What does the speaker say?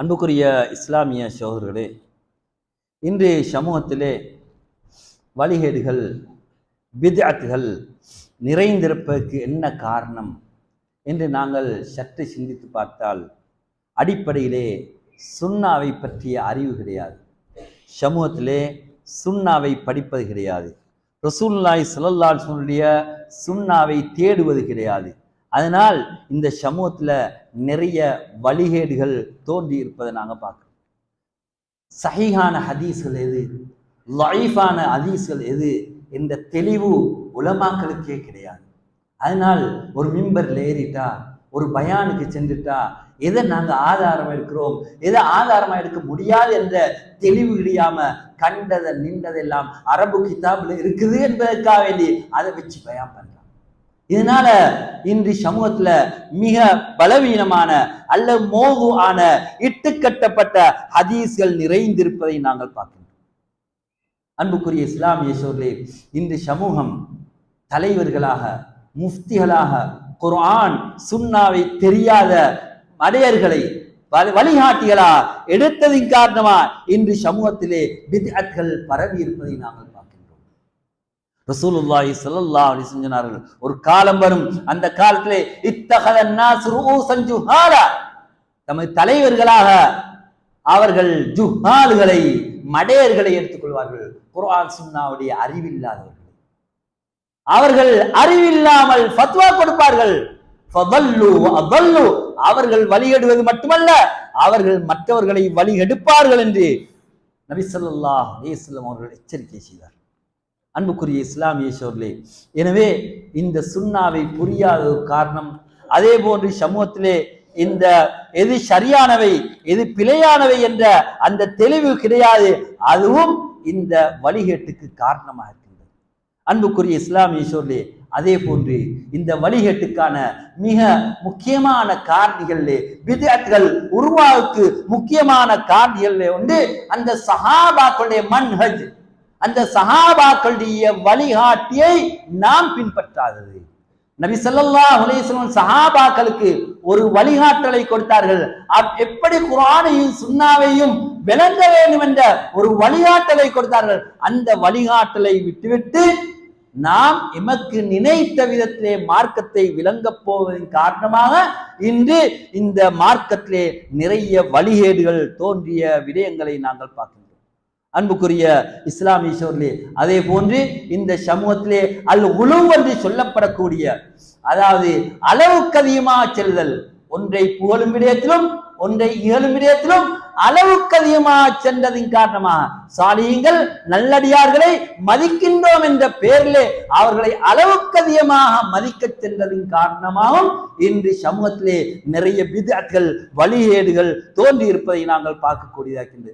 அன்புக்குரிய இஸ்லாமிய சோதர்களே இன்று சமூகத்திலே வழிகேடுகள் பித்அத்துகள் நிறைந்திருப்பதற்கு என்ன காரணம் என்று நாங்கள் சற்று சிந்தித்து பார்த்தால் அடிப்படையிலே சுண்ணாவை பற்றிய அறிவு கிடையாது. சமூகத்திலே சுண்ணாவை படிப்பது கிடையாது. ரசூல்லாய் சுழல்லால் சொல்லிய சுண்ணாவை தேடுவது கிடையாது. அதனால் இந்த சமூகத்தில் நிறைய வழிகேடுகள் தோன்றி இருப்பதை நாங்கள் பார்க்குறோம். சஹிஹான ஹதீஸ்கள் எது? லைஃபான ஹதீஸ்கள் எது? என்ற தெளிவு உலமாக்களுக்கே கிடையாது. அதனால் ஒரு மிம்பரில் ஏறிட்டா ஒரு பயானுக்கு சென்றுட்டா எதை நாங்கள் ஆதாரமாக எடுக்கிறோம்? எதை ஆதாரமாக எடுக்க முடியாது என்ற தெளிவு கிடையாம கண்டதை நின்றதெல்லாம் அரபு கிதாபில் இருக்குது என்பதற்காக வேண்டி அதை வச்சு பயான் பண்றான் இதனால இன்று சமூகத்துல மிக பலவீனமான அல்ல மோகு ஆன இட்டுக்கட்டப்பட்ட ஹதீஸ்கள் நிறைந்திருப்பதை நாங்கள் பார்க்கின்றோம். அன்புக்குரிய இஸ்லாமிய சோர்களே இன்று சமூகம் தலைவர்களாக முஃப்திகளாக குர்ஆன் சுன்னாவை தெரியாத மடையர்களை வழிகாட்டிகளா எடுத்ததின் காரணமா இன்று சமூகத்திலே பித்அத்கள் பரவி இருப்பதை நாங்கள் பார்க்கின்றோம் ரசூலுல்லாஹி ஸல்லல்லாஹு அலைஹி சொன்னார்கள் ஒரு காலம் வரும் அந்த காலத்திலே இத்தகத நாஸ் ரூசன் ஜுஹாலா. தமது தலைவர்களாக அவர்கள் ஜுஹால்களை மடையர்களை எடுத்துக்கொள்வார்கள். குர்ஆன் சுன்னாவுடைய அறிவில்லாதவர்கள். அவர்கள் அறிவில்லாமல் ஃபத்வா கொடுப்பார்கள். அவர்கள் வழிகெடுவது மட்டுமல்ல அவர்கள் மற்றவர்களை வழிகெடுப்பார்கள் என்று நபி சொல்லா அலேஸ்லம் அவர்கள் எச்சரிக்கை செய்தார் அன்புக்குரிய இஸ்லாமிய சோர்களே எனவே இந்த சுண்ணாவை புரியாத ஒரு காரணம் அதே போன்று சமூகத்திலே இந்த எது சரியானவை எது பிழையானவை என்ற அந்த தெளிவு கிடையாது அதுவும் இந்த வழிகேட்டுக்கு காரணமாக இருக்கின்றது. அன்புக்குரிய இஸ்லாமிய சோர்களே அதே போன்று இந்த வழிகேட்டுக்கான மிக முக்கியமான காரணிகளிலே வித்தியார்த்திகள் உருவாவுக்கு முக்கியமான காரணிகளிலே வந்து அந்த சஹாபாக்களுடைய மன்ஹஜ். அந்த சஹாபாக்களுடைய வழிகாட்டியை நாம் பின்பற்றாதது. நபி சொல்லல்லா உலேசன் சஹாபாக்களுக்கு ஒரு வழிகாட்டலை கொடுத்தார்கள். எப்படி குரானையும் சுண்ணாவையும் விளங்க வேண்டும் என்ற ஒரு வழிகாட்டலை கொடுத்தார்கள். அந்த வழிகாட்டலை விட்டுவிட்டு நாம் எமக்கு நினைத்த விதத்திலே மார்க்கத்தை விளங்கப் போவதன் காரணமாக இன்று இந்த மார்க்கத்திலே நிறைய வழிகேடுகள் தோன்றிய விடயங்களை நாங்கள் பார்க்கிறோம் அன்புக்குரிய இஸ்லாமீஸ்வர்களே அதே போன்று இந்த சமூகத்திலே அல் உழு என்று சொல்லப்படக்கூடிய அதாவது அளவுக்கு அதிகமாக செல்லுதல் ஒன்றை புகழும் விடயத்திலும் ஒன்றை இயலும் விடயத்திலும் அளவுக்கு அதிகமாக சென்றதின் காரணமாக சாலியங்கள் நல்லடியார்களை மதிக்கின்றோம் என்ற பெயரிலே அவர்களை அளவுக்கு அதிகமாக மதிக்க சென்றதின் காரணமாகவும் இன்று சமூகத்திலே நிறைய விதங்கள் வழிகேடுகள் தோன்றி இருப்பதை நாங்கள் பார்க்கக்கூடியதாகின்றது